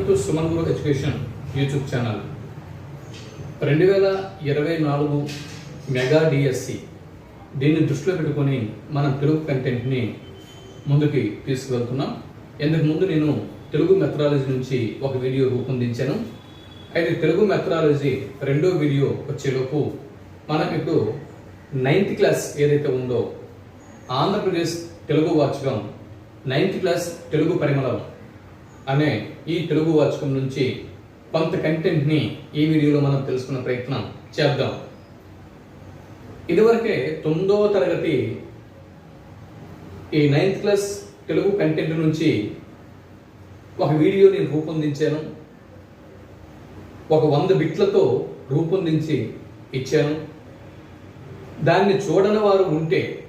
Welcome to Suman Guru education YouTube channel. రెండు వేల ఇరవై నాలుగు మెగా డిఎస్సి. దీన్ని దృష్టిలో పెట్టుకొని మనం తెలుగు కంటెంట్ని ముందుకి తీసుకువెళ్తున్నాం. ఇంతకు ముందు నేను తెలుగు మెథడాలజీ నుంచి ఒక వీడియో రూపొందించాను. అయితే తెలుగు మెథడాలజీ రెండో వీడియో వచ్చేలోపు మనం ఇప్పుడు నైన్త్ క్లాస్ ఏదైతే ఉందో ఆంధ్రప్రదేశ్ తెలుగు వాచకం నైన్త్ క్లాస్ తెలుగు పరిమళం అనే ఈ తెలుగు వాచకం నుంచి కొంత కంటెంట్ని ఈ వీడియోలో మనం తెలుసుకునే ప్రయత్నం చేద్దాం. ఇదివరకే తొమ్మిదవ తరగతి ఈ నైన్త్ క్లాస్ తెలుగు కంటెంట్ నుంచి ఒక వీడియో నేను రూపొందించాను. ఒక వంద బిట్లతో రూపొందించి ఇచ్చాను. దాన్ని చూడని వారు ఉంటే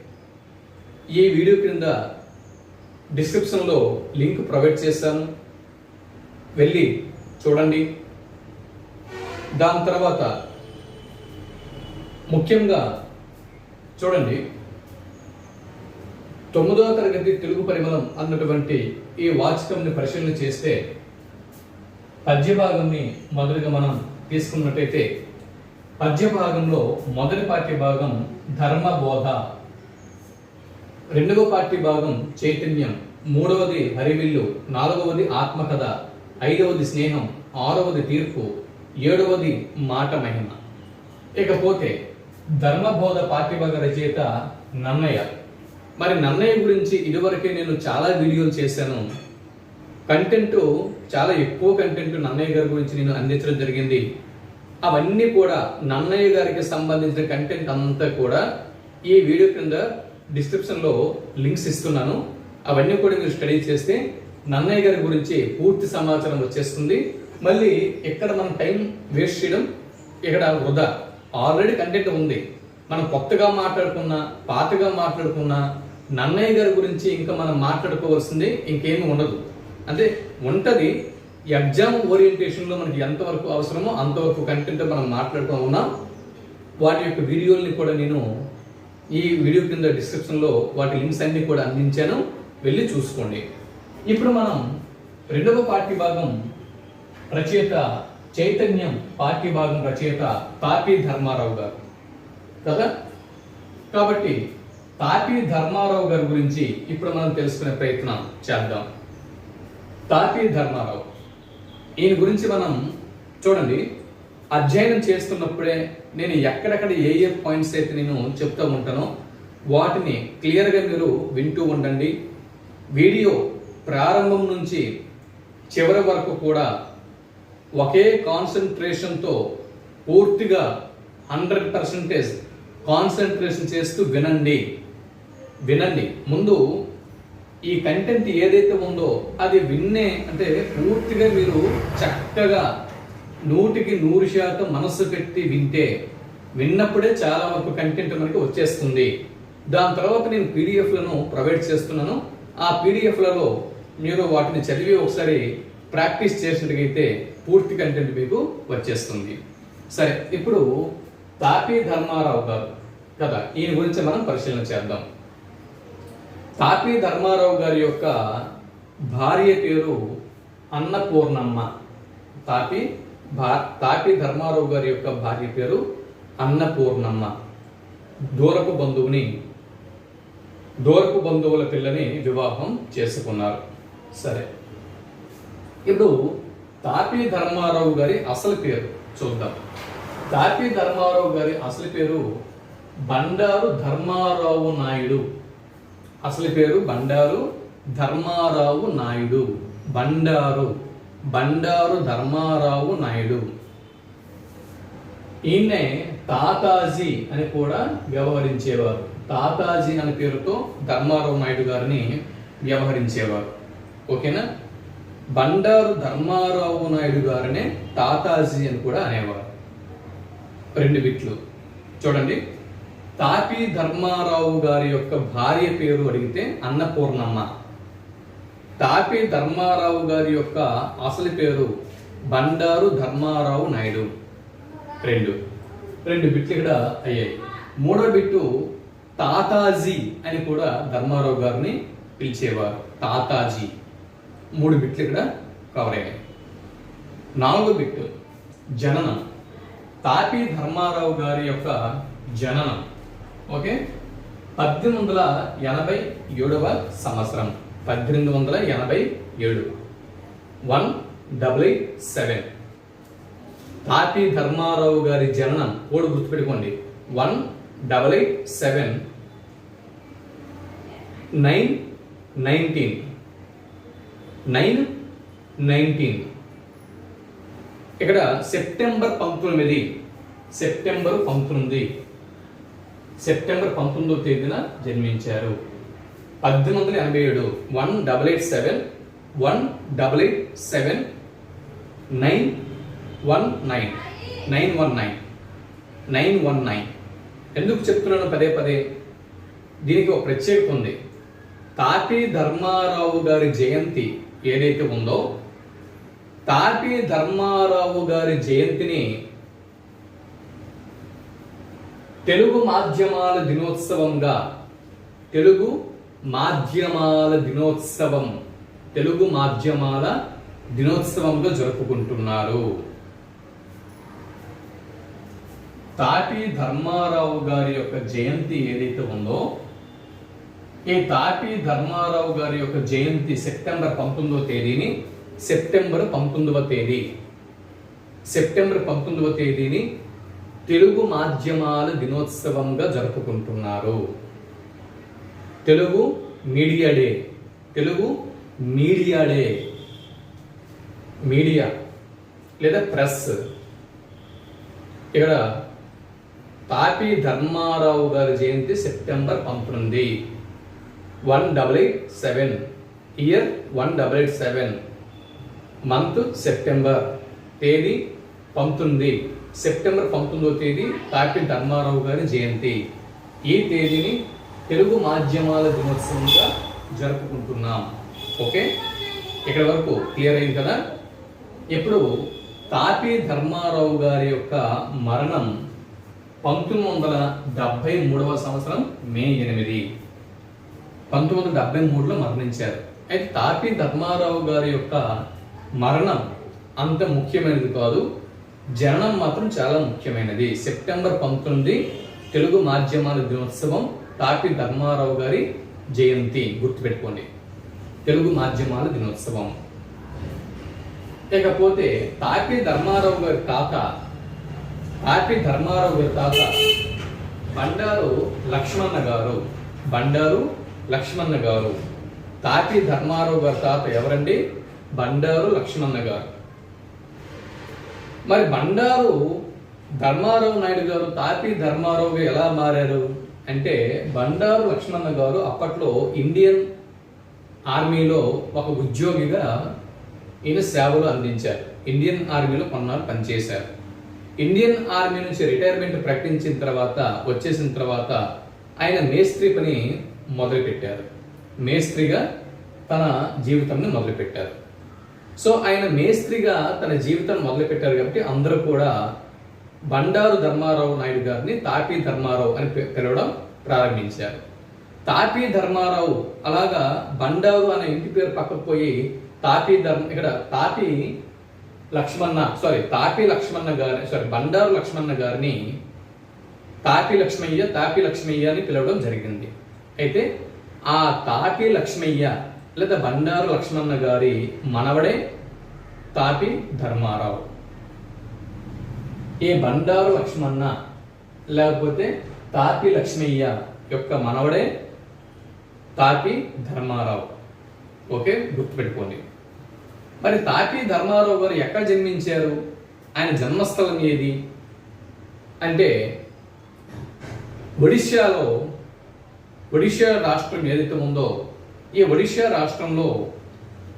ఈ వీడియో క్రింద డిస్క్రిప్షన్లో లింక్ ప్రొవైడ్ చేశాను వెళ్ళి చూడండి. దాని తర్వాత ముఖ్యంగా చూడండి. తొమ్మిదవ తరగతి తెలుగు పరిమళం అన్నటువంటి ఈ వాచకంని పరిశీలన చేస్తే పద్యభాగంని మొదలుగా మనం తీసుకున్నట్టయితే పద్యభాగంలో మొదటి పాఠ్య భాగం ధర్మబోధ రెండవ పార్టీ భాగం చైతన్యం మూడవది హరివిల్లు నాలుగవది ఆత్మకథ ఐదవది స్నేహం ఆరవది తీర్పు ఏడవది మాట మహిమ. ఇకపోతే ధర్మబోధ పాఠ్యభాగ రచయిత నన్నయ్య. మరి నన్నయ్య గురించి ఇదివరకే నేను చాలా వీడియోలు చేశాను. కంటెంట్ చాలా ఎక్కువ కంటెంట్ నన్నయ్య గారి గురించి నేను అందించడం జరిగింది. అవన్నీ కూడా నన్నయ్య గారికి సంబంధించిన కంటెంట్ అంతా కూడా ఈ వీడియో కింద డిస్క్రిప్షన్లో లింక్స్ ఇస్తున్నాను. అవన్నీ కూడా మీరు స్టడీ చేస్తే నన్నయ్య గారి గురించి పూర్తి సమాచారం వచ్చేస్తుంది. మళ్ళీ ఇక్కడ మనం టైం వేస్ట్ చేయడం ఇక్కడ వృధా. ఆల్రెడీ కంటెంట్ ఉంది. మనం కొత్తగా మాట్లాడుకున్నా పాతగా మాట్లాడుకున్నా నన్నయ్య గారి గురించి ఇంకా మనం మాట్లాడుకోవాల్సింది ఇంకేమీ ఉండదు. అంటే ఉంటుంది ఎగ్జామ్ ఓరియంటేషన్లో మనకి ఎంతవరకు అవసరమో అంతవరకు కంటెంట్ మనం మాట్లాడుతూ ఉన్నాం. వాటి యొక్క వీడియోల్ని కూడా నేను ఈ వీడియో కింద డిస్క్రిప్షన్లో వాటి లింక్స్ అన్నీ కూడా అందించాను. వెళ్ళి చూసుకోండి. ఇప్పుడు మనం రెండవ పార్టీ భాగం రచయిత చైతన్యం పార్టీ భాగం రచయిత తాపీ ధర్మారావు గారు. కదా? కాబట్టి తాపీ ధర్మారావు గారి గురించి ఇప్పుడు మనం తెలుసుకునే ప్రయత్నం చేద్దాం. తాపీ ధర్మారావు ఈయన గురించి మనం చూడండి. అధ్యయనం చేస్తున్నప్పుడే నేను ఎక్కడెక్కడ ఏ ఏ పాయింట్స్ అయితే నేను చెప్తూ ఉంటానో వాటిని క్లియర్గా మీరు వింటూ ఉండండి. వీడియో ప్రారంభం నుంచి చివరి వరకు కూడా ఒకే కాన్సన్ట్రేషన్తో పూర్తిగా హండ్రెడ్ పర్సెంటేజ్ కాన్సన్ట్రేషన్ చేస్తూ వినండి. వినండి. ముందు ఈ కంటెంట్ ఏదైతే ఉందో అది విన్నే అంటే పూర్తిగా మీరు చక్కగా నూటికి నూరు శాతం మనస్సు పెట్టి వింటే విన్నప్పుడే చాలా వరకు కంటెంట్ మనకి వచ్చేస్తుంది. దాని తర్వాత నేను పీడిఎఫ్లను ప్రొవైడ్ చేస్తున్నాను. ఆ పీడిఎఫ్లలో మీరు వాటిని చదివి ఒకసారి ప్రాక్టీస్ చేసినట్టుగైతే పూర్తి కంటెంట్ మీకు వచ్చేస్తుంది. సరే ఇప్పుడు తాపీ ధర్మారావు గారు కదా ఈయన గురించి మనం పరిశీలన చేద్దాం. తాపీ ధర్మారావు గారి యొక్క భార్య పేరు అన్నపూర్ణమ్మ. తాపి భా తాపి ధర్మారావు గారి యొక్క భార్య పేరు అన్నపూర్ణమ్మ. దూరపు బంధువుని దూరపు బంధువుల పిల్లని వివాహం చేసుకున్నారు. సరే. ఇప్పుడు తాపి ధర్మారావు గారి అసలు పేరు చూద్దాం. తాపి ధర్మారావు గారి అసలు పేరు బండారు ధర్మారావు నాయుడు. అసలు పేరు బండారు ధర్మారావు నాయుడు. బండారు బండారు ధర్మారావు నాయుడు. ఈయన్నే తాతాజీ అని కూడా వ్యవహరించేవారు. తాతాజీ అనే పేరుతో ధర్మారావు నాయుడు గారిని వ్యవహరించేవారు. ఓకేనా? బండారు ధర్మారావు నాయుడు గారినే తాతాజీ అని కూడా అనేవారు. రెండు బిట్లు చూడండి. తాపి ధర్మారావు గారి యొక్క భార్య పేరు అడిగితే అన్నపూర్ణమ్మ. తాపి ధర్మారావు గారి యొక్క అసలు పేరు బండారు ధర్మారావు నాయుడు. రెండు. రెండు బిట్లు ఇక్కడ అయ్యాయి. మూడో బిట్టు తాతాజీ అని కూడా ధర్మారావు గారిని పిలిచేవారు. తాతాజీ. మూడు బిట్లు ఇక్కడ కవర్ అయ్యాయి నాలుగో బిట్టు జననం. తాపి ధర్మారావు గారి యొక్క జననం. ఓకే? పద్దెనిమిది వందల ఎనభై ఏడవ సంవత్సరం. పద్దెనిమిది వందల ఎనభై ఏడు. One double eight seven. Tapi Dharmarao గారి జననం. కోడ్ గుర్తుపెట్టుకోండి. One double eight seven. Nine nineteen. Nine nineteen. ఇక్కడ సెప్టెంబర్ పంతొమ్మిది. సెప్టెంబర్ పంతొమ్మిది. సెప్టెంబర్ పంతొమ్మిదవ తేదీన జన్మించారు. పద్దెనిమిది వందల ఎనభై ఏడు. One double eight seven one double eight seven nine one nine. Nine one nine. Nine one nine. ఎందుకు చెప్తున్నాను పదే పదే? దీనికి ఒక ప్రత్యేకత ఉంది. తాపి ధర్మారావు గారి జయంతి ఏదైతే ఉందో తాపి ధర్మారావు గారి జయంతిని తెలుగు మాధ్యమాల దినోత్సవంగా తెలుగు మాధ్యమాల దినోత్సవం తెలుగు మాధ్యమాల దినోత్సవంగా జరుపుకుంటున్నారు. తాపి ధర్మారావు గారి యొక్క జయంతి ఏదైతే ఉందో ఈ తాపి ధర్మారావు గారి యొక్క జయంతి సెప్టెంబర్ పంతొమ్మిదవ తేదీని సెప్టెంబర్ పంతొమ్మిదవ తేదీ. సెప్టెంబర్ పంతొమ్మిదవ తేదీని తెలుగు మాధ్యమాల దినోత్సవంగా జరుపుకుంటున్నారు. Telugu media day. Telugu media day. Media లేదా ప్రెస్. ఇక్కడ తాపి ధర్మారావు గారి జయంతి సెప్టెంబర్ పంతొమ్మిది. One double eight seven year one double eight seven month September తేదీ పంతొమ్మిది. సెప్టెంబర్ పంతొమ్మిదవ తేదీ తాపి ధర్మారావు గారి జయంతి. ఈ తేదీని తెలుగు మాధ్యమాల దినోత్సవంగా జరుపుకుంటున్నాం. ఓకే? ఇక్కడ వరకు క్లియర్ అయింది కదా? ఇప్పుడు తాపి ధర్మారావు గారి యొక్క మరణం పంతొమ్మిది వందల డెబ్భై మూడవ సంవత్సరం మే ఎనిమిది. పంతొమ్మిది వందల డెబ్బై మూడులో మరణించారు. అయితే తాపి ధర్మారావు గారి యొక్క మరణం అంత ముఖ్యమైనది కాదు. జననం మాత్రం చాలా ముఖ్యమైనది. సెప్టెంబర్ పంతొమ్మిది తెలుగు మాధ్యమాల దినోత్సవం తాపి ధర్మారావు గారి జయంతి. గుర్తుపెట్టుకోండి. తెలుగు మాధ్యమాల దినోత్సవం. ఇకపోతే తాపి ధర్మారావు గారి తాత తాపి ధర్మారావు గారి తాత బండారు లక్ష్మణ గారు. బండారు లక్ష్మణ గారు. తాపి ధర్మారావు గారు తాత ఎవరండి? బండారు లక్ష్మణ గారు. మరి బండారు ధర్మారావు నాయుడు గారు తాపి ధర్మారావుగా ఎలా మారారు? అంటే బండారు లక్ష్మణ గారు అప్పట్లో ఇండియన్ ఆర్మీలో ఒక ఉద్యోగిగా ఈయన సేవలు అందించారు. ఇండియన్ ఆర్మీలో కొన్నాళ్ళు పనిచేశారు. ఇండియన్ ఆర్మీ నుంచి రిటైర్మెంట్ ప్రకటించిన తర్వాత వచ్చేసిన తర్వాత ఆయన మేస్త్రి పని మొదలుపెట్టారు. మేస్త్రిగా తన జీవితాన్ని మొదలుపెట్టారు. సో ఆయన మేస్త్రిగా తన జీవితం మొదలుపెట్టారు కాబట్టి అందరూ కూడా బండారు ధర్మారావు నాయుడు గారిని తాపీ ధర్మారావు అని పిలవడం ప్రారంభించారు. తాపి ధర్మారావు అలాగా బండారు అనే ఇంటి పేరు పక్కకు పోయి తాపీ ధర్మ ఇక్కడ తాపి లక్ష్మణ సారీ తాపి లక్ష్మణ గారి సారీ బండారు లక్ష్మణ గారిని తాపి లక్ష్మయ్య తాపి లక్ష్మయ్య అని పిలవడం జరిగింది. అయితే ఆ తాపి లక్ష్మయ్య లేదా బండారు లక్ష్మణ గారి మనవడే తాపి ధర్మారావు. ఈ బండారు లక్ష్మణ లేకపోతే తాపి లక్ష్మయ్య యొక్క మనవడే తాపి ధర్మారావు. ఓకే గుర్తుపెట్టుకోండి. మరి తాపి ధర్మారావు గారు ఎక్కడ జన్మించారు? ఆయన జన్మస్థలం ఏది? అంటే ఒడిశాలో ఒడిశా రాష్ట్రం ఏదైతే ఉందో ఈ ఒడిశా రాష్ట్రంలో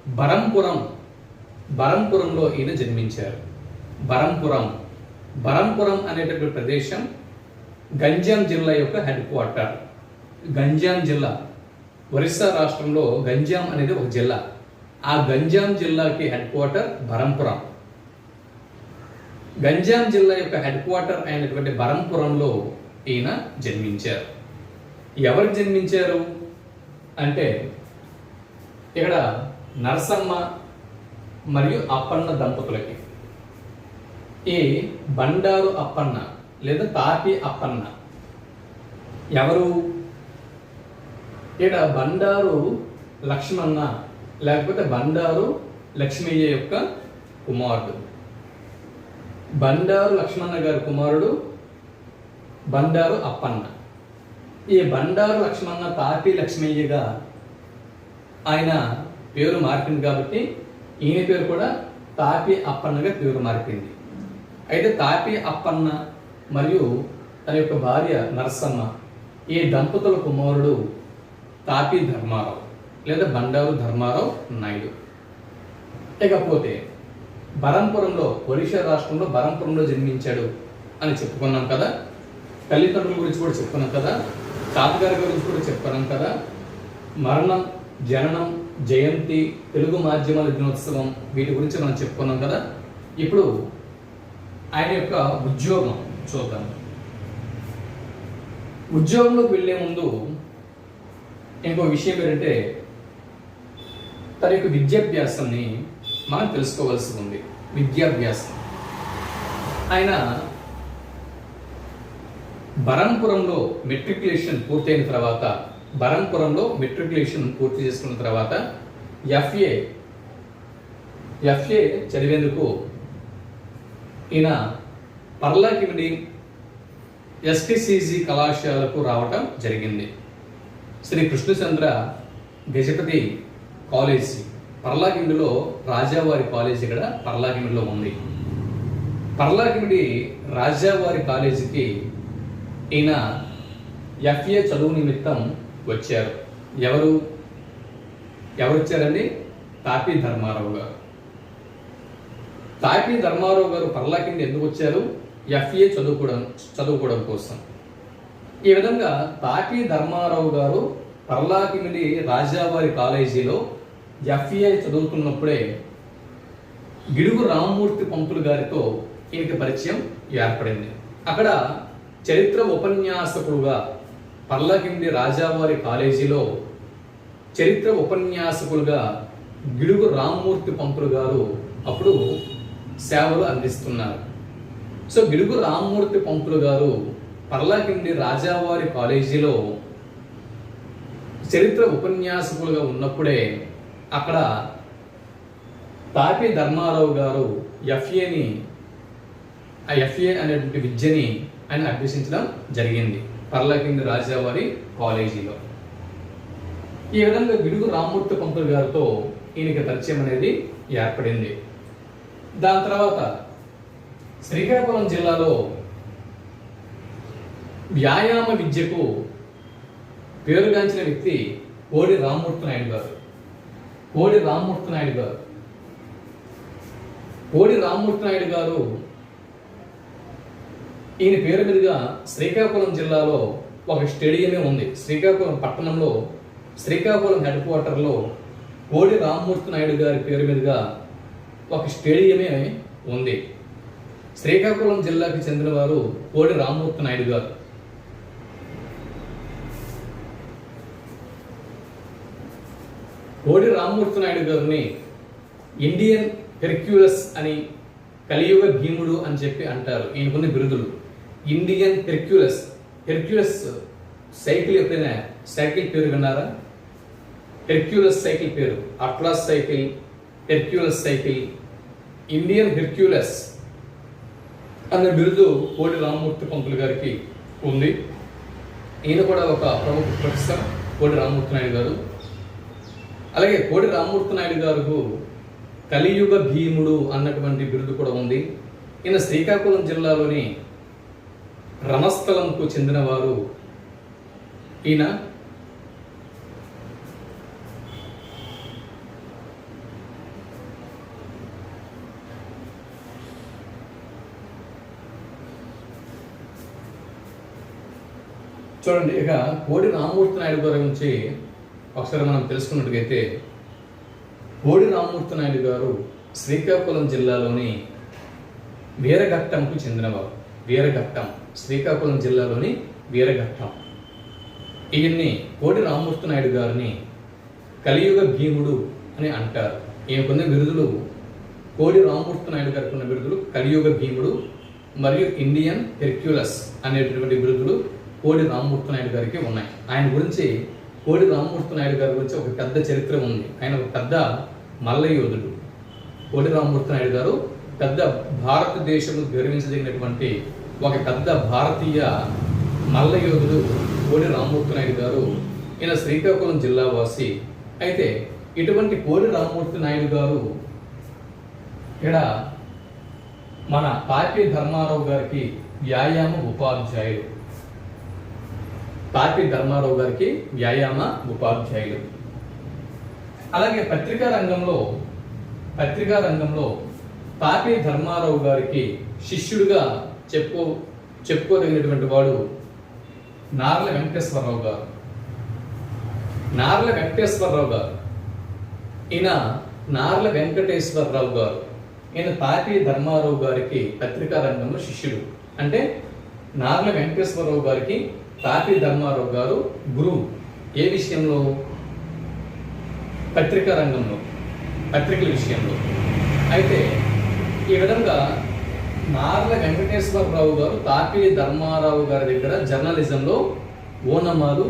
బరంపురం బరంపురంలో ఈయన జన్మించారు. బరంపురం. బరంపురం అనేటటువంటి ప్రదేశం గంజాం జిల్లా యొక్క హెడ్ క్వార్టర్. గంజాం జిల్లా. ఒరిస్సా రాష్ట్రంలో గంజాం అనేది ఒక జిల్లా. ఆ గంజాం జిల్లాకి హెడ్ క్వార్టర్ బరంపురం. గంజాం జిల్లా యొక్క హెడ్ క్వార్టర్ అయినటువంటి బరంపురంలో ఈయన జన్మించారు. ఎవరు జన్మించారు? అంటే ఇక్కడ నరసమ్మ మరియు అప్పన్న దంపతులకి. ఈ బండారు అప్పన్న లేదా తాపి అప్పన్న ఎవరు? ఇక్కడ బండారు లక్ష్మణ లేకపోతే బండారు లక్ష్మయ్య యొక్క కుమారుడు. బండారు లక్ష్మణ గారి కుమారుడు బండారు అప్పన్న. ఈ బండారు లక్ష్మణ తాపి లక్ష్మయ్యగా ఆయన పేరు మారిపోయింది కాబట్టి ఈయన పేరు కూడా తాపి అప్పన్నగా పేరు మారిపోయింది అయితే తాపి అప్పన్న మరియు తన యొక్క భార్య నరసమ్మ ఈ దంపతుల కుమారుడు తాపి ధర్మారావు లేదా బండారు ధర్మారావు నాయుడు. ఇకపోతే బరంపురంలో ఒడిషా రాష్ట్రంలో బరంపురంలో జన్మించాడు అని చెప్పుకున్నాం కదా. తల్లిదండ్రుల గురించి కూడా చెప్పుకున్నాం కదా. తాతగారి గురించి కూడా చెప్పాను కదా. మరణం జననం జయంతి తెలుగు మాధ్యమాల దినోత్సవం వీటి గురించి మనం చెప్పుకున్నాం కదా. ఇప్పుడు ఆయన యొక్క ఉద్యోగం చూద్దాం. ఉద్యోగంలోకి వెళ్ళే ముందు ఇంకో విషయం ఏంటంటే తన యొక్క విద్యాభ్యాసాన్ని మనం తెలుసుకోవాల్సి ఉంది. విద్యాభ్యాసం. ఆయన బరంపురంలో మెట్రికులేషన్ పూర్తయిన తర్వాత బరంపురంలో మెట్రికులేషన్ పూర్తి చేసుకున్న తర్వాత ఎఫ్ఏ ఎఫ్ఏ చదివేందుకు ఈయన పర్లాకిమిడి ఎస్టిసిజి కళాశాలకు రావటం జరిగింది. శ్రీ కృష్ణచంద్ర గజపతి కాలేజీ పర్లాకిమిడిలో రాజావారి కాలేజీ ఇక్కడ పర్లాకిమిడిలో ఉంది. పర్లాకిమిడి రాజావారి కాలేజీకి ఈయన ఎఫ్ఏ చదువు నిమిత్తం వచ్చారు. ఎవరు? ఎవరు వచ్చారండి తాపీ ధర్మారావు గారు. తాపీ ధర్మారావు గారు పర్లాకిండి ఎందుకు వచ్చారు? ఎఫ్ఏ చదువుకోవడం చదువుకోవడం కోసం. ఈ విధంగా తాపీ ధర్మారావు గారు పర్లాకిమిడి రాజావారి కాలేజీలో ఎఫ్ఏ చదువుతున్నప్పుడే గిడుగు రామ్మూర్తి పంతులు గారితో ఈయనకి పరిచయం ఏర్పడింది. అక్కడ చరిత్ర ఉపన్యాసకుడుగా పర్లకిండి రాజావారి కాలేజీలో చరిత్ర ఉపన్యాసకులుగా గిడుగు రామ్మూర్తి పంపులు గారు అప్పుడు సేవలు అందిస్తున్నారు. సో గిడుగు రామ్మూర్తి పంపులు గారు పర్లకిండి రాజావారి కాలేజీలో చరిత్ర ఉపన్యాసకులుగా ఉన్నప్పుడే అక్కడ తాపి ధర్మారావు గారు ఎఫ్ఏని ఆ ఎఫ్ఏ అనేటువంటి విద్యని ఆయన అభ్యసించడం జరిగింది. పర్లకింది రాజావారి కాలేజీలో. ఈ విధంగా గిడుగు రామ్మూర్తి పంతులు గారితో ఈయనకి పరిచయం అనేది ఏర్పడింది. దాని తర్వాత శ్రీకాకుళం జిల్లాలో వ్యాయామ విద్యకు పేరుగాంచిన వ్యక్తి కోడి రామ్మూర్తి నాయుడు గారు. కోడి రామ్మూర్తి నాయుడు గారు. కోడి రామ్మూర్తి నాయుడు గారు ఈయన పేరు మీదుగా శ్రీకాకుళం జిల్లాలో ఒక స్టేడియమే ఉంది. శ్రీకాకుళం పట్టణంలో శ్రీకాకుళం హెడ్ క్వార్టర్లో కోడి రామ్మూర్తి నాయుడు గారి పేరు మీదుగా ఒక స్టేడియమే ఉంది. శ్రీకాకుళం జిల్లాకి చెందినవారు కోడి రామ్మూర్తి నాయుడు గారు. కోడి రామ్మూర్తి నాయుడు గారిని ఇండియన్ హెర్క్యూలస్ అని కలియుగ భీముడు అని చెప్పి అంటారు. ఈయనకున్న బిరుదులు. ఇండియన్ హెర్క్యులస్ హెర్క్యులస్ సైకిల్ ఎప్పుడైనా సైకిల్ పేరు విన్నారా? హెర్క్యులస్ సైకిల్ పేరు. Atlas cycle Hercules cycle Indian Hercules అన్న బిరుదు కోడి రామమూర్తి పంతులు గారికి ఉంది. ఈయన కూడా ఒక ప్రముఖ ప్రొఫెసర్ కోడి రామమూర్తి నాయుడు గారు. అలాగే కోడి రామమూర్తి నాయుడు గారు కలియుగ భీముడు అన్నటువంటి బిరుదు కూడా ఉంది. ఈయన శ్రీకాకుళం జిల్లాలోని రమస్థలంకు చెందినవారు. ఈయన చూడండి ఇక కోడి రామమూర్తి నాయుడు గారి గురించి ఒకసారి మనం తెలుసుకున్నట్టుగైతే కోడి రామ్మూర్తి నాయుడు గారు శ్రీకాకుళం జిల్లాలోని వీరఘట్టంకు చెందినవారు. వీరఘట్టం శ్రీకాకుళం జిల్లాలోని వీరఘట్టం. ఈయన్ని కోడి రామమూర్తి నాయుడు గారిని కలియుగ భీముడు అని అంటారు. ఈయనకున్న బిరుదులు కోడి రామమూర్తి నాయుడు గారికి ఉన్న బిరుదులు కలియుగ భీముడు మరియు ఇండియన్ హెర్క్యులస్ అనేటటువంటి బిరుదులు కోడి రామమూర్తి నాయుడు గారికి ఉన్నాయి. ఆయన గురించి కోడి రామమూర్తి నాయుడు గారి గురించి ఒక పెద్ద చరిత్ర ఉంది. ఆయన ఒక పెద్ద మల్లయోధుడు. కోడి రామమూర్తి నాయుడు గారు పెద్ద భారతదేశం గర్వించదగినటువంటి ఒక పెద్ద భారతీయ మల్ల యోధుడు కోడి రామమూర్తి నాయుడు గారు ఈయన శ్రీకాకుళం జిల్లా వాసి. అయితే ఇటువంటి కోడి రామమూర్తి నాయుడు గారు ఇక్కడ మన పాపి ధర్మారావు గారికి వ్యాయామ ఉపాధ్యాయుడు పాపి ధర్మారావు గారికి వ్యాయామ ఉపాధ్యాయులు. అలాగే పత్రికా రంగంలో పత్రికా రంగంలో పాపి ధర్మారావు గారికి శిష్యుడిగా చెప్పుకో చెప్పుకోదగినటువంటి వాడు నార్ల వెంకటేశ్వరరావు గారు. నార్ల వెంకటేశ్వరరావు గారు. ఈయన నార్ల వెంకటేశ్వరరావు గారు. ఈయన తాటి ధర్మారావు గారికి పత్రికా రంగంలో శిష్యుడు. అంటే నార్ల వెంకటేశ్వరరావు గారికి తాటి ధర్మారావు గారు గురువు. ఏ విషయంలో? పత్రికా రంగంలో పత్రికల విషయంలో. అయితే ఈ విధంగా నార్ల వెంకటేశ్వరరావు గారు తాపి ధర్మారావు గారి దగ్గర జర్నలిజంలో ఓనమాలు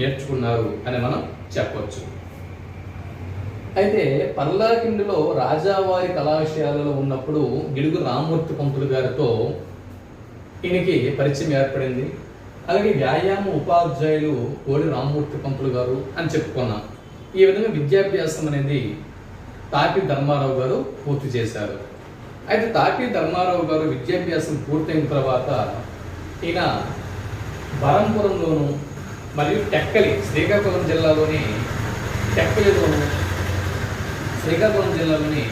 నేర్చుకున్నారు అని మనం చెప్పవచ్చు అయితే పల్లాకిండిలో రాజావారి కళాశాలలో ఉన్నప్పుడు గిడుగు రామూర్తి పంతులు గారితో ఈయనకి పరిచయం ఏర్పడింది. అలాగే వ్యాయామ ఉపాధ్యాయులు కోడి రామమూర్తి పంతులు గారు అని చెప్పుకున్నాం. ఈ విధంగా విద్యాభ్యాసం అనేది తాపి ధర్మారావు గారు పూర్తి చేశారు. అయితే తాపి ధర్మారావు గారు విద్యాభ్యాసం పూర్తయిన తర్వాత ఈయన బరంపురంలోను మరియు టెక్కలి శ్రీకాకుళం జిల్లాలోని టెక్కలిలోను శ్రీకాకుళం జిల్లాలోని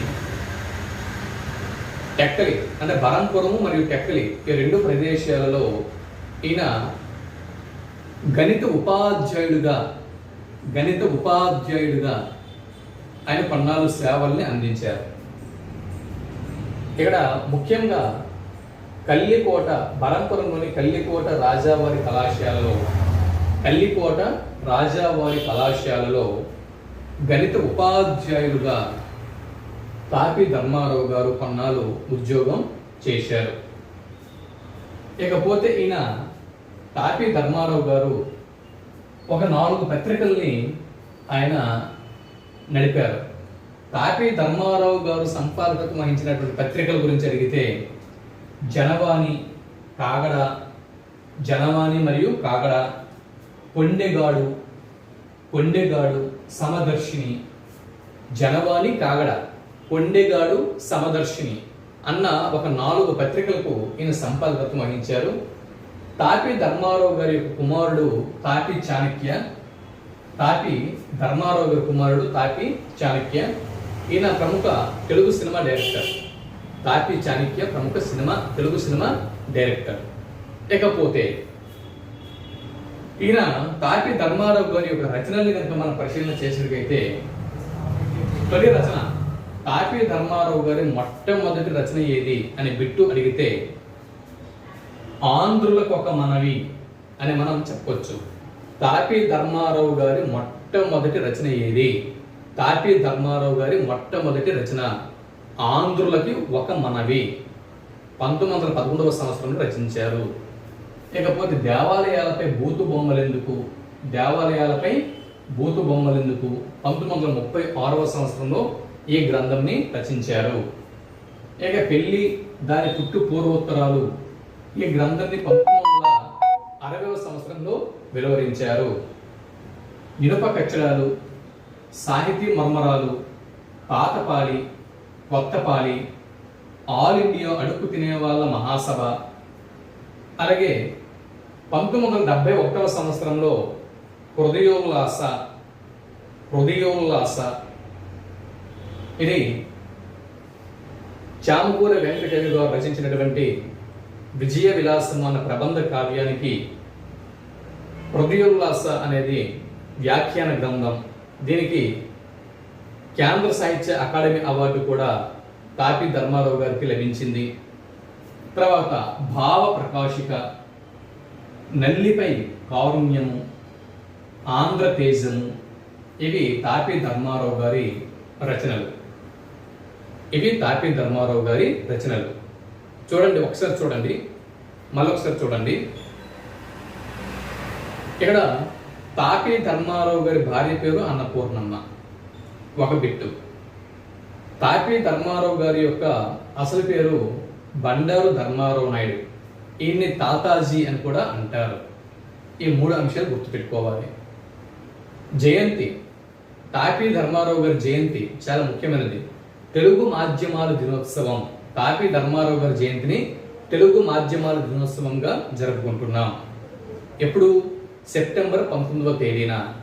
టెక్కలి అంటే బరంపురము మరియు టెక్కలి ఈ రెండు ప్రదేశాలలో ఈయన గణిత ఉపాధ్యాయుడిగా గణిత ఉపాధ్యాయుడిగా ఆయన పన్నాలు సేవల్ని అందించారు. ఇక్కడ ముఖ్యంగా కల్లికోట బరంపురంలోని కల్లికోట రాజావారి కళాశాలలో కల్లికోట రాజావారి కళాశాలలో గణిత ఉపాధ్యాయులుగా తాపి ధర్మారావు గారు కొన్నాళ్ళు ఉద్యోగం చేశారు. ఇకపోతే ఈయన తాపి ధర్మారావు గారు ఒక నాలుగు పత్రికల్ని ఆయన నడిపారు. తాపి ధర్మారావు గారు సంపాదకత్వం వహించినటువంటి పత్రికల గురించి అడిగితే జనవాణి కాగడ జనవాణి మరియు కాగడ కొండెగాడు కొండెగాడు సమదర్శిని జనవాణి కాగడ కొండెగాడు సమదర్శిని అన్న ఒక నాలుగు పత్రికలకు ఈయన సంపాదకత్వం వహించారు. తాపి ధర్మారావు గారి యొక్క కుమారుడు తాపి చాణక్య తాపి ధర్మారావు గారి కుమారుడు తాపి చాణక్య ఈయన ప్రముఖ తెలుగు సినిమా డైరెక్టర్. తాపి చాణిక్య ప్రముఖ సినిమా తెలుగు సినిమా డైరెక్టర్. ఇకపోతే ఈయన తాపి ధర్మారావు గారి యొక్క రచనల్ని కనుక మనం పరిశీలన చేసినట్లయితే తొలి రచన తాపి ధర్మారావు గారి మొట్టమొదటి రచన ఏది అని బిట్టు అడిగితే ఆంధ్రులకు ఒక మనవి అని మనం చెప్పొచ్చు. తాపి ధర్మారావు గారి మొట్టమొదటి రచన ఏది? తాపి ధర్మారావు గారి మొట్టమొదటి రచన ఆంధ్రులకి ఒక మనవి. పంతొమ్మిది వందల పదకొండవ సంవత్సరంలో రచించారు. ఇకపోతే దేవాలయాలపై బూతు బొమ్మలెందుకు దేవాలయాలపై బూతు బొమ్మలెందుకు పంతొమ్మిది వందల ముప్పై ఆరవ సంవత్సరంలో ఈ గ్రంథంని రచించారు. ఇక పెళ్ళి దాని పుట్టు పూర్వోత్తరాలు ఈ గ్రంథాన్ని పంతొమ్మిది వందల అరవై సంవత్సరంలో వెలువరించారు. ఇనుప కచ్చడాలు సాహితీ మర్మరాలు పాతపాలి కొత్తపాలి ఆల్ ఇండియా అడుక్కు తినేవాళ్ళ మహాసభ. అలాగే పంతొమ్మిది వందల డెబ్బై ఒకటవ సంవత్సరంలో హృదయోల్లాస హృదయోల్లాస. ఇది చామకూర వెంకటేవి గారు రచించినటువంటి విజయ విలాసం అన్న ప్రబంధ కావ్యానికి హృదయోల్లాస అనేది వ్యాఖ్యాన గ్రంథం. దీనికి కేంద్ర సాహిత్య అకాడమీ అవార్డు కూడా తాపి ధర్మారావు గారికి లభించింది. తర్వాత భావ ప్రకాశిక నల్లిపై కారుణ్యము ఆంధ్ర తేజము ఇవి తాపి ధర్మారావు గారి రచనలు. ఇవి తాపి ధర్మారావు గారి రచనలు. చూడండి ఒకసారి చూడండి. మళ్ళొకసారి చూడండి. ఇక్కడ తాపి ధర్మారావు గారి భార్య పేరు అన్నపూర్ణమ్మ. ఒక బిట్టు. తాపి ధర్మారావు గారి యొక్క అసలు పేరు బండారు ధర్మారావు నాయుడు. ఈయన్ని తాతాజీ అని కూడా అంటారు. ఈ మూడు అంశాలు గుర్తుపెట్టుకోవాలి. జయంతి. తాపి ధర్మారావు గారి జయంతి చాలా ముఖ్యమైనది. తెలుగు మాధ్యమాల దినోత్సవం. తాపి ధర్మారావు గారి జయంతిని తెలుగు మాధ్యమాల దినోత్సవంగా జరుపుకుంటున్నాం. ఎప్పుడు? సెప్టెంబర్ పంతొమ్మిదవ తేదీన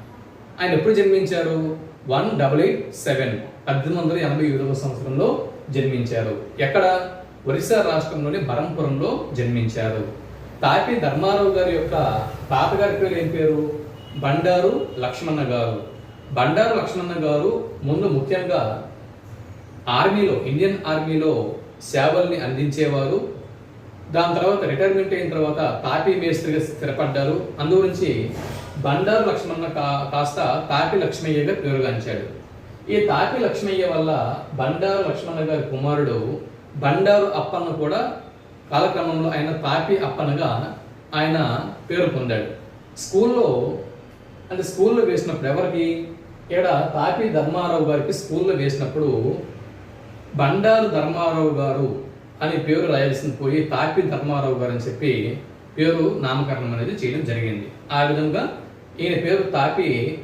ఆయన ఎప్పుడు జన్మించారు? వన్ డబల్ ఎయిట్ సెవెన్ పద్దెనిమిది వందల ఎనభై ఎనిమిదవ సంవత్సరంలో జన్మించారు. ఎక్కడ? ఒరిస్సా రాష్ట్రంలోని బరంపురంలో జన్మించారు. తాపి ధర్మారావు గారి యొక్క తాతగారి పేరు ఏం పేరు? బండారు లక్ష్మణ గారు. బండారు లక్ష్మణ గారు ముందు ముఖ్యంగా ఆర్మీలో ఇండియన్ ఆర్మీలో సేవల్ని అందించేవారు దాని తర్వాత రిటైర్మెంట్ అయిన తర్వాత తాపి మేస్త్రిగా స్థిరపడ్డారు. అందుగురించి బండారు లక్ష్మణ కా కాస్త తాపి లక్ష్మయ్యగా పేరుగాంచాడు ఈ తాపి లక్ష్మయ్య వల్ల బండారు లక్ష్మణ గారి కుమారుడు బండారు అప్పన్న కూడా కాలక్రమంలో ఆయన తాపి అప్పన్నగా ఆయన పేరు పొందాడు. స్కూల్లో అంటే స్కూల్లో వేసినప్పుడు ఎవరికి? ఇక్కడ తాపి ధర్మారావు గారికి స్కూల్లో వేసినప్పుడు బండారు ధర్మారావు గారు అని పేరు రాయాల్సింది పోయి తాపి ధర్మారావు గారు అని చెప్పి పేరు నామకరణం అనేది చేయడం జరిగింది. ఆ విధంగా ఈయన పేరు తాపి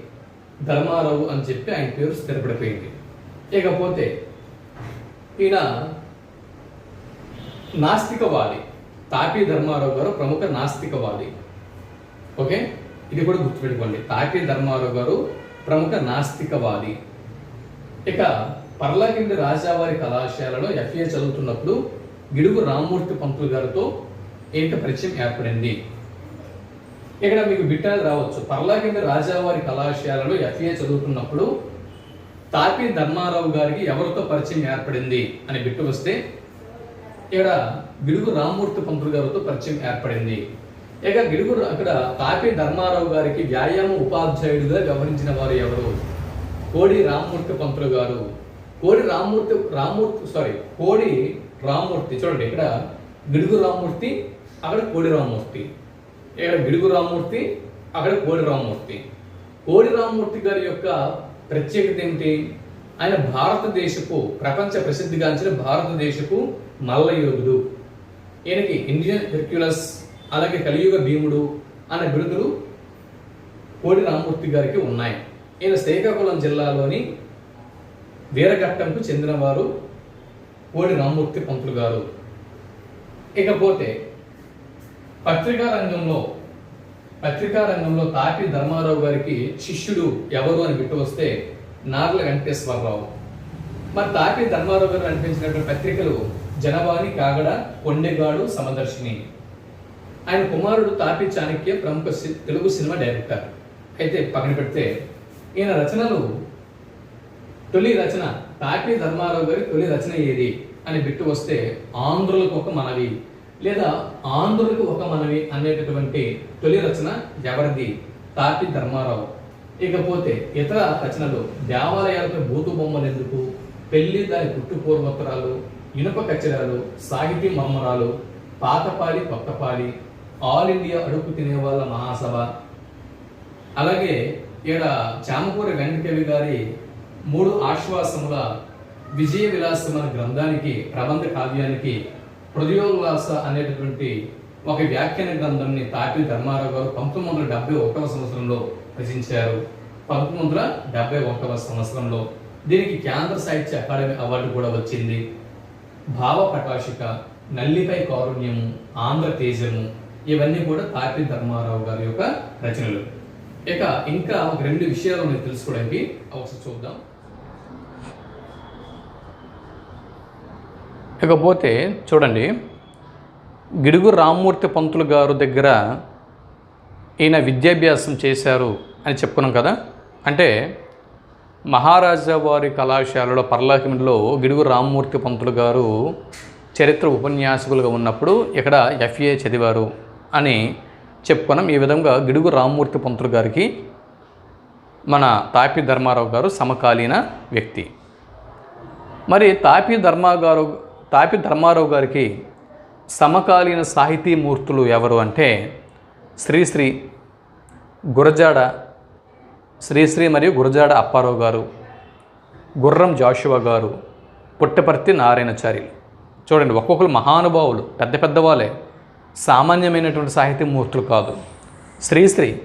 ధర్మారావు అని చెప్పి ఆయన పేరు స్థిరపడిపోయింది. ఇకపోతే ఈయన నాస్తికవాది తాపి ధర్మారావు గారు ప్రముఖ నాస్తికవాది. ఓకే? ఇది కూడా గుర్తుపెట్టుకోండి. తాపి ధర్మారావు గారు ప్రముఖ నాస్తికవాది. ఇక పర్లాకింది రాజావారి కళాశాలలో ఎఫ్ఏ చదువుతున్నప్పుడు గిడుగు రామ్మూర్తి పంతులు గారితో ఏంటి పరిచయం ఏర్పడింది? ఇక్కడ మీకు బిట్టాలు రావచ్చు. పర్లాకింది రాజావారి కళాశాలలో ఎఫ్ఏ చదువుతున్నప్పుడు తాపి ధర్మారావు గారికి ఎవరితో పరిచయం ఏర్పడింది అని బిట్టు వస్తే ఇక్కడ గిడుగు రామ్మూర్తి పంతులు గారితో పరిచయం ఏర్పడింది. ఇక గిడుగు అక్కడ తాపి ధర్మారావు గారికి వ్యాయామ ఉపాధ్యాయుడిగా వ్యవహరించిన వారు ఎవరు? కోడి రామ్మూర్తి పంతులు గారు. కోడి రామ్మూర్తి రామ్మూర్తి సారీ కోడి రామ్మూర్తి. చూడండి ఇక్కడ గిడుగు రామ్మూర్తి అక్కడ కోడి రామ్మూర్తి. ఇక్కడ గిడుగు రామ్మూర్తి అక్కడ కోడి రామ్మూర్తి. కోడి రామ్మూర్తి గారి యొక్క ప్రత్యేకత ఏమిటి? ఆయన భారతదేశపు ప్రపంచ ప్రసిద్ధిగాంచిన భారతదేశపు మల్ల యోధుడు ఈయనకి ఇండియన్ హెర్క్యులస్ అలాగే కలియుగ భీముడు అనే బిరుదులు కోడి రామ్మూర్తి గారికి ఉన్నాయి. ఈయన శ్రీకాకుళం జిల్లాలోని వీరఘట్టంకు చెందినవారు. కోడి రామ్మూర్తి పంతులు గారు. ఇకపోతే పత్రికా రంగంలో పత్రికా రంగంలో తాపి ధర్మారావు గారికి శిష్యుడు ఎవరు అని బిట్టు వస్తే నార్ల వెంకటేశ్వరరావు. మరి తాపి ధర్మారావు గారు నడిపించినటువంటి పత్రికలు జనవాణి కాగడ కొండెగాడు సమదర్శిని. ఆయన కుమారుడు తాపి చాణక్య ప్రముఖ సి- తెలుగు సినిమా డైరెక్టర్. అయితే పక్కన పెడితే ఈయన రచనలు తొలి రచన తాపి ధర్మారావు గారి తొలి రచన ఏది అని బిట్టు వస్తే ఆంధ్రులకు ఒక మనవి లేదా ఆంధ్రులకు ఒక మనవి అనేటటువంటి తొలి రచన ఎవరిది? తాపి ధర్మారావు. ఇకపోతే ఇతర రచనలు దేవాలయాలపై బూతు బొమ్మలు ఎందుకు? పెళ్ళి దాని పుట్టు పూర్వోత్తరాలు ఇనుప కచ్చరాలు సాహితీ మర్మరాలు పాతపాలి కొత్తపాలి ఆల్ ఇండియా అడుగు తినే వాళ్ళ మహాసభ. అలాగే ఈడ చామకూరి వెంకటేవి గారి మూడు ఆశ్వాసముల విజయ విలాసం అనే గ్రంథానికి ప్రబంధ కావ్యానికి హృదయోల్లాస అనేటటువంటి ఒక వ్యాఖ్యాన గ్రంథంని తాపి ధర్మారావు గారు పంతొమ్మిది వందల డెబ్బై ఒకటవ సంవత్సరంలో రచించారు. పంతొమ్మిది వందల డెబ్బై ఒకటవ సంవత్సరంలో దీనికి కేంద్ర సాహిత్య అకాడమీ అవార్డు కూడా వచ్చింది. భావ ప్రకాశిక నల్లిపై కారుణ్యము ఆంధ్ర తేజము ఇవన్నీ కూడా తాపి ధర్మారావు గారి యొక్క రచనలు. ఇక ఇంకా ఒక రెండు విషయాలు తెలుసుకోవడానికి ఒకసారి చూద్దాం. ఇకపోతే చూడండి గిడుగు రామ్మూర్తి పంతులు గారు దగ్గర ఈయన విద్యాభ్యాసం చేశారు అని చెప్పుకున్నాం కదా. అంటే మహారాజా వారి కళాశాలలో పర్లాకిమిలో గిడుగు రామ్మూర్తి పంతులు గారు చరిత్ర ఉపన్యాసకులుగా ఉన్నప్పుడు ఇక్కడ ఎఫ్ఏ చదివారు అని చెప్పుకున్నాం. ఈ విధంగా గిడుగు రామ్మూర్తి పంతులు గారికి మన తాపి ధర్మారావు గారు సమకాలీన వ్యక్తి. మరి తాపి ధర్మా గారు తాపి ధర్మారావు గారికి సమకాలీన సాహితీ మూర్తులు ఎవరు అంటే శ్రీశ్రీ గురజాడ శ్రీశ్రీ మరియు గురజాడ అప్పారావు గారు గుర్రం జాషువా గారు పుట్టపర్తి నారాయణచారి. చూడండి ఒక్కొక్కరు మహానుభావులు పెద్ద పెద్ద వాళ్ళే సామాన్యమైనటువంటి సాహితీ మూర్తులు కాదు. శ్రీశ్రీ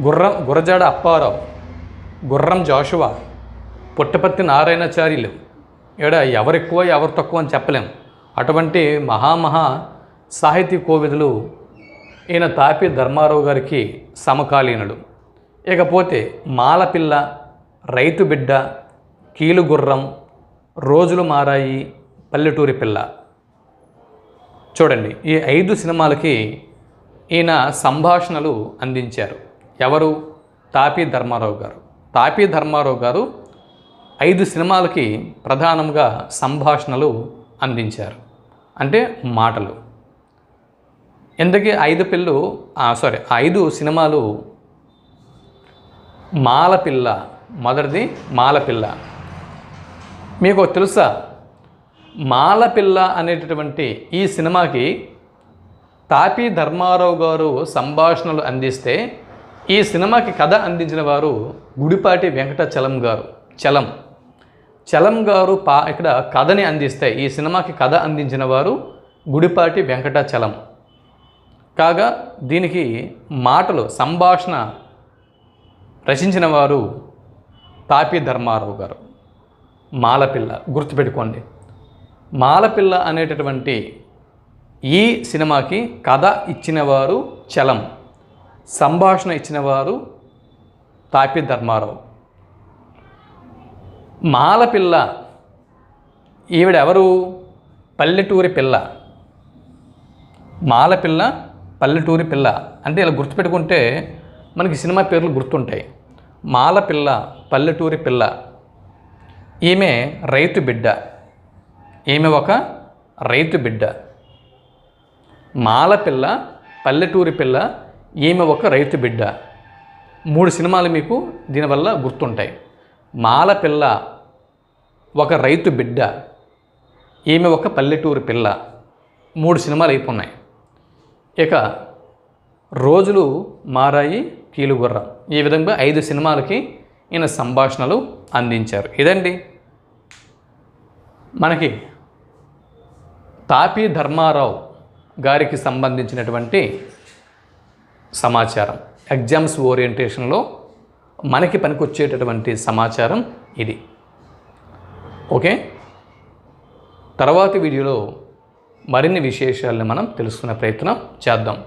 గుర్రం గురజాడ అప్పారావు గుర్రం జాషువా పుట్టపర్తి నారాయణచార్యులు ఇక్కడ ఎవరు ఎక్కువ ఎవరు తక్కువ అని చెప్పలేం. అటువంటి మహామహా సాహితీ కోవిదులు ఈయన తాపి ధర్మారావు గారికి సమకాలీనుడు. ఇకపోతే మాలపిల్ల రైతు బిడ్డ కీలుగుర్రం రోజులు మారాయి పల్లెటూరి పిల్ల. చూడండి ఈ ఐదు సినిమాలకి ఈయన సంభాషణలు అందించారు. ఎవరు? తాపి ధర్మారావు గారు. తాపి ధర్మారావు గారు ఐదు సినిమాలకి ప్రధానంగా సంభాషణలు అందించారు. అంటే మాటలు. ఇంతకీ ఐదు పిల్లు సారీ ఐదు సినిమాలు మాలపిల్ల మొదటిది మాలపిల్ల. మీకు తెలుసా? మాలపిల్ల అనేటటువంటి ఈ సినిమాకి తాపి ధర్మారావు గారు సంభాషణలు అందిస్తే ఈ సినిమాకి కథ అందించిన వారు గుడిపాటి వెంకటచలం గారు చలం. చలం గారు పా ఇక్కడ కథని అందిస్తే ఈ సినిమాకి కథ అందించిన వారు గుడిపాటి వెంకటచలం. కాగా దీనికి మాటలు సంభాషణ రచించిన వారు తాపి ధర్మారావు గారు. మాలపిల్ల గుర్తుపెట్టుకోండి. మాలపిల్ల అనేటటువంటి ఈ సినిమాకి కథ ఇచ్చినవారు చలం. సంభాషణ ఇచ్చినవారు తాపి ధర్మారావు. మాలపిల్ల ఈవిడెవరు? పల్లెటూరి పిల్ల. మాలపిల్ల పల్లెటూరి పిల్ల. అంటే ఇలా గుర్తుపెట్టుకుంటే మనకి సినిమా పేర్లు గుర్తుంటాయి. మాలపిల్ల పల్లెటూరి పిల్ల. ఈమె రైతు బిడ్డ. ఈమె ఒక రైతు బిడ్డ. మాలపిల్ల పల్లెటూరి పిల్ల ఈమె ఒక రైతు బిడ్డ. మూడు సినిమాలు మీకు దీనివల్ల గుర్తుంటాయి. మాలపిల్ల ఒక రైతు బిడ్డ ఈమె ఒక పల్లెటూరు పిల్ల. మూడు సినిమాలు అయిపోన్నాయి. ఇక రోజులు మారాయి కీలుగుర్రం. ఈ విధంగా ఐదు సినిమాలకి ఈయన సంభాషణలు అందించారు. ఇదండి. మనకి తాపీ ధర్మారావు గారికి సంబంధించినటువంటి సమాచారం. ఎగ్జామ్స్ ఓరియంటేషన్లో మనకి పనికొచ్చేటటువంటి సమాచారం ఇది. ఓకే? తర్వాతి వీడియోలో మరిన్ని విశేషాలను మనం తెలుసుకునే ప్రయత్నం చేద్దాం.